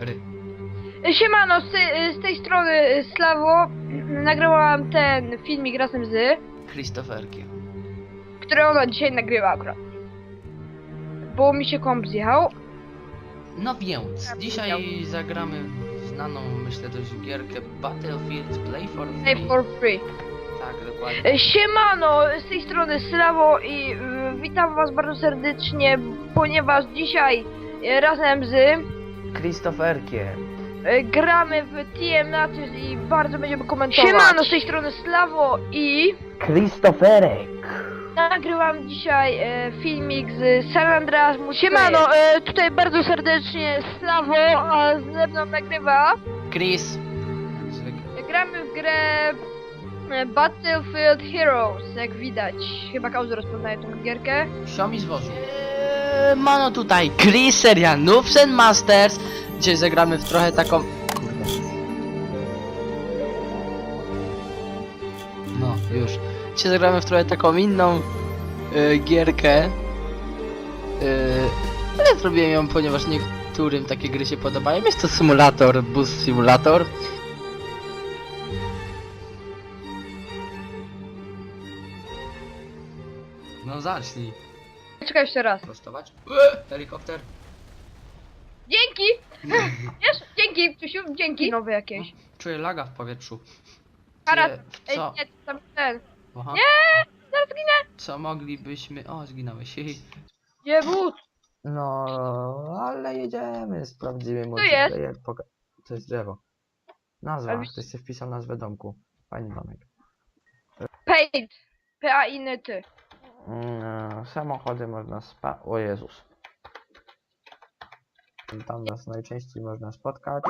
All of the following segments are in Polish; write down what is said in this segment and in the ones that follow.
Ry. Siemano, z, tej- z tej strony Slawo. Nagrałam ten filmik razem z, Christopherkiem. który ona dzisiaj nagrywa akurat. Bo mi się komp zjechał. No więc, dzisiaj zagramy w znaną, myślę, dość gierkę Battlefield Play for Play Free. for free. Tak, dokładnie. E, Siemano, z tej strony Slawo i y, witam was bardzo serdecznie, ponieważ dzisiaj e, razem z Christopherkiem. e, gramy w TM Natys i bardzo będziemy komentować. Siemano, z tej strony Slawo i Christopherek! nagrywam dzisiaj e, filmik z San Andreas Siemano, e, tutaj bardzo serdecznie Slawo, a ze mną nagrywa. Chris. Zwykle. Gramy w grę e, Battlefield Heroes, jak widać. Chyba każdy rozpoznaje tą gierkę. Xiaomi zwożył. Eee, mano tutaj Chris, seria Noobs and Masters. Dzisiaj zagramy w trochę taką... Kurde. No, już. Dzisiaj zagramy w trochę taką inną e, gierkę. E, ale zrobiłem ją, ponieważ niektórym takie gry się podobają. Jest to symulator, bus simulator. No zacznij. Czekaj jeszcze raz. Prostować. Eee, helikopter. Dzięki! Wiesz? Dzięki, Krzysiu, dzięki. Nowe jakieś. Czuję laga w powietrzu. W Ej, Co? nie, tam ten. Aha. Nie! Zaraz ginę! Co moglibyśmy... O, zginąłeś. Nie wóz! No, ale jedziemy, sprawdzimy jest? multiplayer. Poka- to jest drzewo. Nazwa, Ale- ktoś sobie wpisał nazwę domku. Fajny domek. Paint. P-A-I-N-T. Mm, samochody można spa... O Jezus. Tam nas najczęściej można spotkać.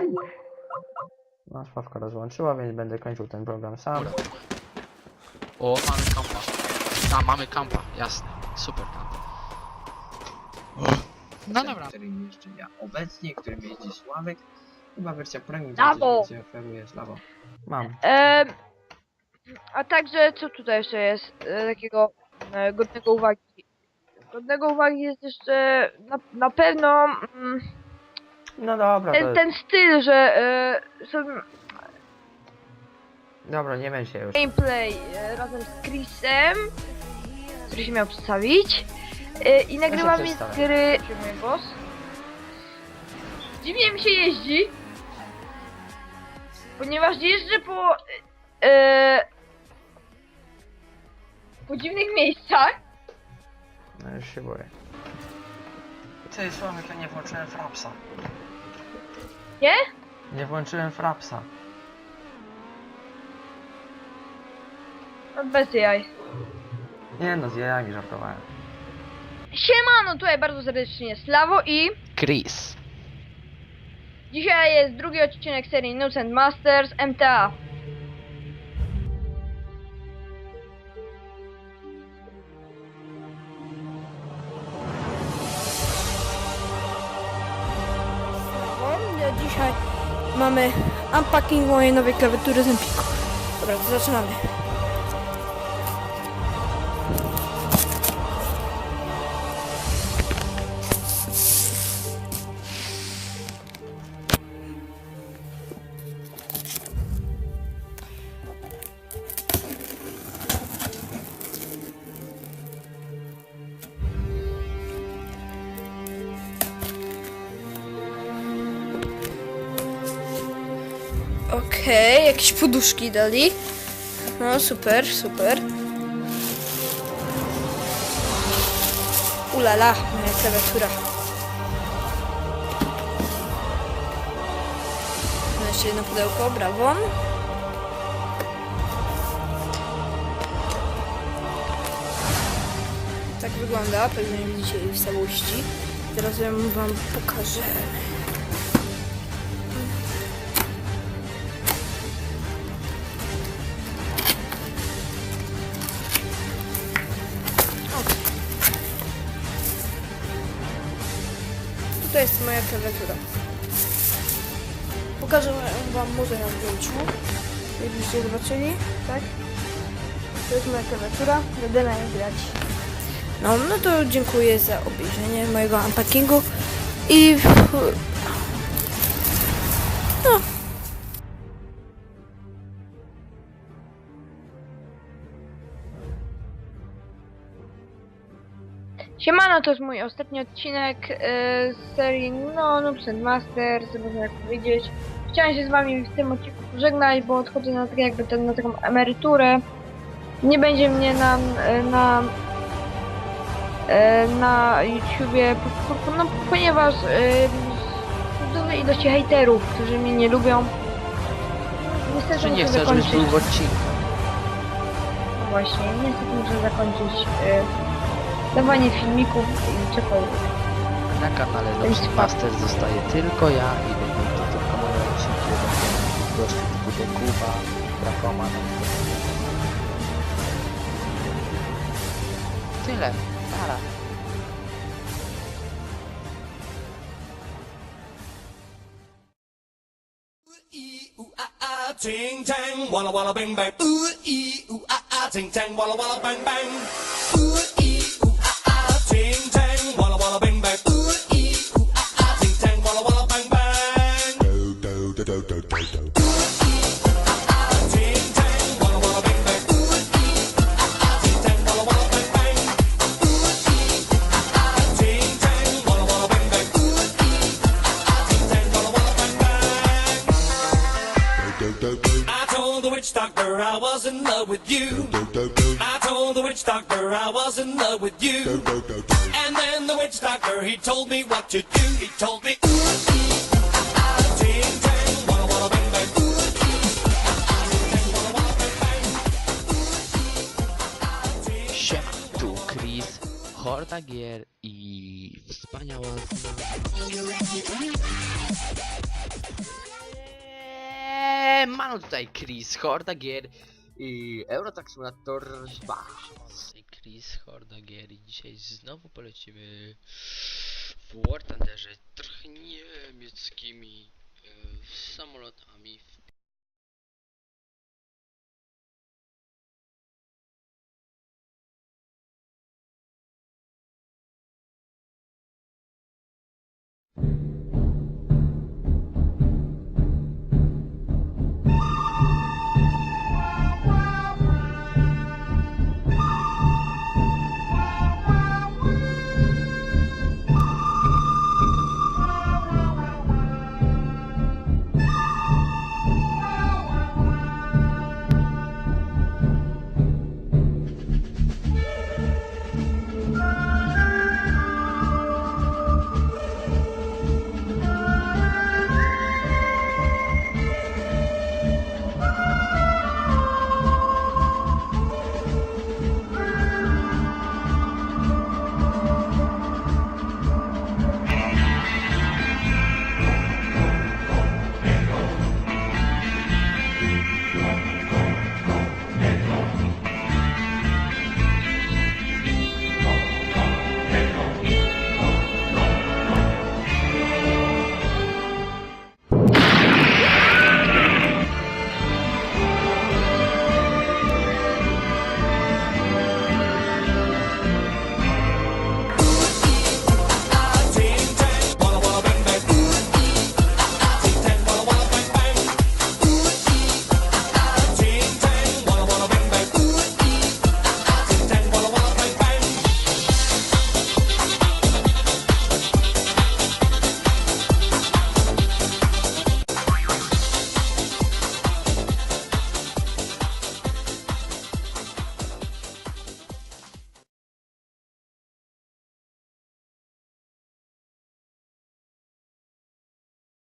No, Sławka rozłączyła, więc będę kończył ten program sam. O, mamy kampa. A, mamy kampa, jasne. Super kampa. No dobra. Którym jeszcze ja obecnie, którym jeździ Sławek. Chyba wersja premium Brawo! więcej oferuje Sławo. Mam. Em, a także, co tutaj jeszcze jest e, takiego godnego uwagi? Godnego uwagi jest jeszcze na, na pewno mm, No dobra, ten, to... ten styl, że e, są Dobra, nie wiem się już. gameplay e, razem z Chrisem, który się miał przedstawić. E, I nagrywamy z przedstawię. gry boss. Dziwnie mi się jeździ, ponieważ jeżdżę po e, po dziwnych miejscach. No już się boję. Ty, Sławek, ja nie włączyłem frapsa. Nie? Nie włączyłem frapsa. No, Bez jaj. Nie no, z jajami żartowałem. Siemano, tutaj bardzo serdecznie Slawo i Chris. dzisiaj jest drugi odcinek serii News and Masters MTA. Dzisiaj mamy unpacking mojej nowej klawiatury z Empiku. Dobra, to zaczynamy. Okej, jakieś poduszki dali. No super, super. Ulala, moja klawiatura. No jeszcze jedno pudełko, brawo. Tak wygląda, pewnie widzicie jej w całości. Teraz ja wam pokażę. Tutaj jest moja klawiatura. Pokażę wam może na zdjęciu. Jakbyście zobaczyli, tak? To jest moja klawiatura, będę na niej grać. No, no to dziękuję za obejrzenie mojego unpackingu i Siemano, to jest mój ostatni odcinek e, z serii No Noobs and Masters, można jak powiedzieć. Chciałem się z wami w tym odcinku pożegnać, bo odchodzę na tak jakby ten, na taką emeryturę. Nie będzie mnie na, e, na, e, na YouTubie, no, ponieważ z dużej ilości hejterów, którzy mnie nie lubią. Niestety Że nie chcesz, żebyś był w odcinku. No Właśnie, niestety muszę zakończyć e, dawanie filmików i cokolwiek. Na kanale spadł. Master zostaje tylko ja i będą to tylko moje odcinki. Gości typu Kuba, Brakoman. Tyle. Nara. ting tang, walla walla bang bang. Ooh ee ooh ah ah, ting tang, walla walla bang bang. Ooh I was in love with you. I told the witch doctor I was in love with you. And then the witch doctor he told me what to do. He told me. "Ooh, ee, ah, ah, ting, tang, walla, walla, bang, bang. Ooh, ah, ah, bang, bang. Ooh, ah, Chris, Horda i wspaniała Eee, Mamy tutaj Chris, Horda Gier i Eurotrack Simulator 2. Chris, Horda Gier i dzisiaj znowu polecimy w War Thunderze trochę niemieckimi e, samolotami w